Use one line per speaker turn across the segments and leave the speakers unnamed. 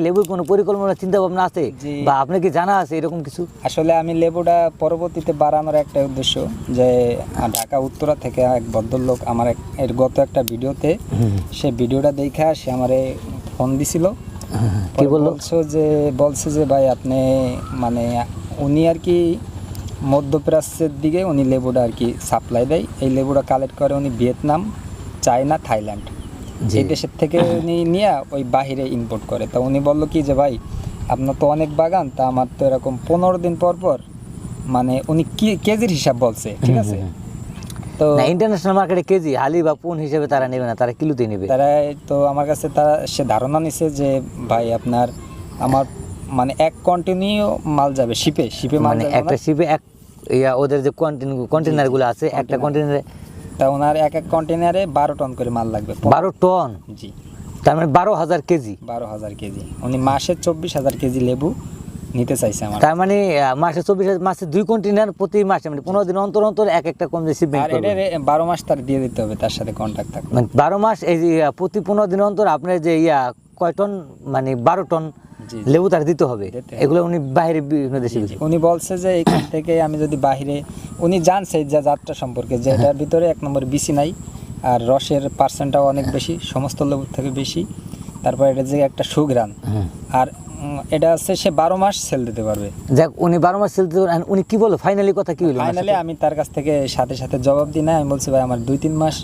লেবুর কোনো পরিকল্পনা চিন্তা ভাবনা আছে বা আপনার কি জানা আছে এরকম কিছু?
আসলে আমি লেবুটা পরবর্তীতে বাড়ানোর একটা উদ্দেশ্য যে ঢাকা উত্তরা থেকে এক ভদ্রলোক আমার এর গত একটা ভিডিওতে সে ভিডিওটা দেখা সে আমারে ফোন দিছিল।
কি
বলছো যে বলছে যে ভাই আপনি মানে উনি আর কি মধ্যপ্রাচ্যের দিকে উনি লেবুটা আর কি সাপ্লাই দেয়। এই লেবুটা কালেক্ট করে উনি ভিয়েতনাম চায়না থাইল্যান্ড। এই দেশের থেকে উনি নিয়ে ওই বাহিরে ইম্পোর্ট করে। তা উনি বলল কি যে ভাই আপনার তো অনেক বাগান তা আমার তো এরকম পনেরো দিন পর পর মানে উনি কি কেজির হিসাব বলছে ঠিক আছে? তো
ইন্টারন্যাশনাল মার্কেটে কেজি হালি বা পুন হিসেবে তারা নেবে না তারা কিলোতে নেবে।
তারা তো আমার কাছে তারা সে ধারণা নিছে যে ভাই আপনার আমার মানে এক কন্টিনিউ মাল যাবে শিপে শিপে
মানে একটা। শিপে এক ইয়া ওদের যে কন্টেনারগুলো আছে একটা কন্টেনারে
তা ওনার এক এক কন্টেনারে বারো টন করে মাল লাগবে।
বারো টন?
জি।
তার মানে বারো হাজার কেজি?
বারো হাজার কেজি। উনি মাসে চব্বিশ হাজার কেজি লেবু নিতে চাইছে আমার।
তার মানে মাসে চব্বিশ মাসে দুই কন্টেনার প্রতি মাসে মানে পনেরো দিন অন্তর অন্তর এক একটা কম
আর এটা বারো মাস তার দিয়ে দিতে হবে তার সাথে কন্ট্যাক্ট থাকবে।
মানে বারো মাস এই প্রতি পনেরো দিন অন্তর আপনার যে ইয়া কয় টন মানে বারো টন লেবু তার দিতে হবে। এগুলো উনি বাইরে বিভিন্ন দেশে
উনি বলছে যে এখান থেকে আমি যদি বাহিরে উনি জানছে যে যাত্রা সম্পর্কে যে এটার ভিতরে এক নম্বর বিসি নাই আর রসের পার্সেন্টটাও অনেক বেশি সমস্ত লেবুর থেকে বেশি। তারপর এটা যে একটা সুগ্রান আর এটা হচ্ছে সে বারো মাস সেল দিতে পারবে।
যাক উনি বারো মাস সেল দিতে চলতে উনি কি বলো ফাইনালি কথা কি হলো
ফাইনালি আমি তার কাছ থেকে সাথে সাথে জবাব দিই না আমি বলছি ভাই আমার দুই তিন মাস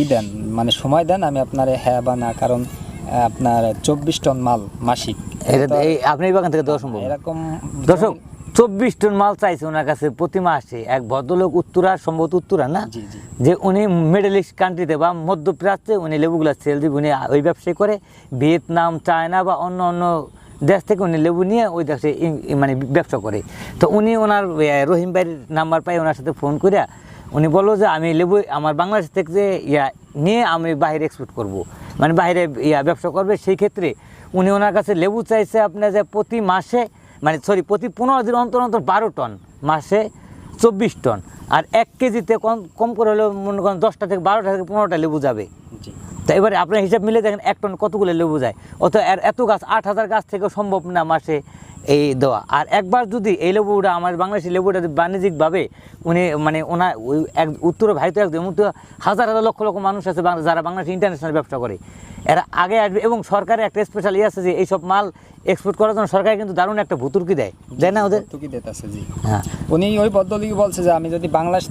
ই দেন মানে সময় দেন আমি আপনার হ্যাঁ বা না কারণ আপনার চব্বিশ টন মাল মাসিক।
আপনি বাগান থেকে দেওয়া সম্ভব?
এরকম
দর্শক চব্বিশ টন মাল চাইছে ওনার কাছে প্রতি মাসে। এক ভদ্রলোক উত্তরা সম্ভবত উত্তরা না? যে উনি মিডল ইস্ট কান্ট্রিতে বা মধ্যপ্রাচ্যে উনি লেবুগুলো সেল দিবে উনি ওই ব্যবসায় করে। ভিয়েতনাম চায়না বা অন্য অন্য দেশ থেকে উনি লেবু নিয়ে ওই দেশে মানে ব্যবসা করে। তো উনি ওনার রহিম ভাইয়ের নাম্বার পাই ওনার সাথে ফোন করিয়া উনি বলল যে আমি লেবু আমার বাংলাদেশ থেকে যে ইয়া নিয়ে আমি বাইরে এক্সপোর্ট করব। মানে বাইরে ইয়া ব্যবসা করবে। সেই ক্ষেত্রে উনি ওনার কাছে লেবু চাইছে আপনার যে প্রতি মাসে মানে সরি প্রতি পনেরো দিন অন্তর অন্তর বারো টন মাসে চব্বিশ টন। আর এক কেজিতে কম কম করে হলেও মনে করেন দশটা থেকে বারোটা থেকে পনেরোটা লেবু যাবে। তো এবারে আপনার হিসাব মিলে দেখেন এক টন কতগুলো লেবু যায়? অত এত গাছ আট হাজার গাছ থেকে সম্ভব না মাসে এই দেওয়া। আর একবার যদি এই লেবুটা আমার বাংলাদেশের লেবুটা বাণিজ্যিকভাবে উনি মানে ওনার ওই এক উত্তরে ভাই তো একদম হাজার হাজার লক্ষ লক্ষ মানুষ আছে যারা বাংলাদেশে ইন্টারন্যাশনাল ব্যবসা করে। এরা আগে আসবে এবং সরকারের একটা স্পেশাল ইয়ে আছে যে এইসব মাল এক্সপোর্ট করার জন্য সরকার কিন্তু দারুণ একটা ভুতুর্কি দেয়। দেয় না ওদের?
ভুতুর্কি দেতে দিতেছে জি।
হ্যাঁ।
উনি ওই পদ্ধতি বলছে যে আমি যদি বাংলাদেশ